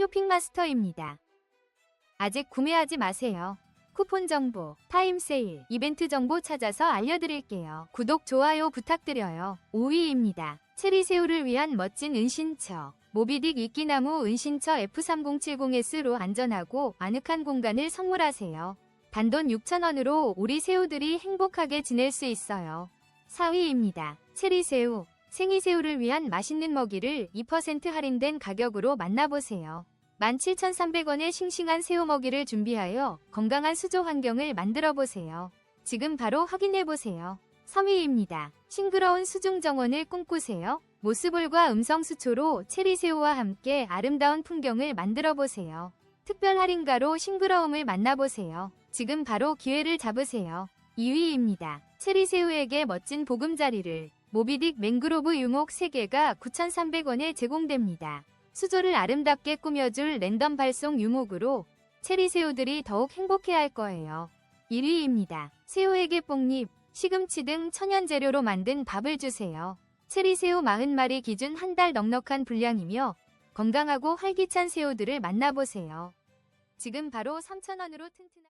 쇼핑마스터입니다. 아직 구매하지 마세요. 쿠폰 정보, 타임 세일, 이벤트 정보 찾아서 알려드릴게요. 구독, 좋아요 부탁드려요. 5위입니다. 체리새우를 위한 멋진 은신처. 모비딕 이끼나무 은신처 F3070S로 안전하고 아늑한 공간을 선물하세요. 단돈 6,000원으로 우리 새우들이 행복하게 지낼 수 있어요. 4위입니다. 체리새우. 생이새우를 위한 맛있는 먹이를 2% 할인된 가격으로 만나보세요. 17,300원의 싱싱한 새우 먹이를 준비하여 건강한 수조 환경을 만들어 보세요. 지금 바로 확인해 보세요. 3위입니다. 싱그러운 수중 정원을 꿈꾸세요. 모스볼과 음성 수초로 체리새우와 함께 아름다운 풍경을 만들어 보세요. 특별 할인가로 싱그러움을 만나보세요. 지금 바로 기회를 잡으세요. 2위입니다. 체리새우에게 멋진 보금자리를 모비딕 맹그로브 유목 3개가 9,300원에 제공됩니다. 수조를 아름답게 꾸며줄 랜덤 발송 유목으로 체리 새우들이 더욱 행복해할 거예요. 1위입니다. 새우에게 뽕잎, 시금치 등 천연 재료로 만든 밥을 주세요. 체리 새우 40마리 기준 한 달 넉넉한 분량이며 건강하고 활기찬 새우들을 만나보세요. 지금 바로 3,000원으로 튼튼한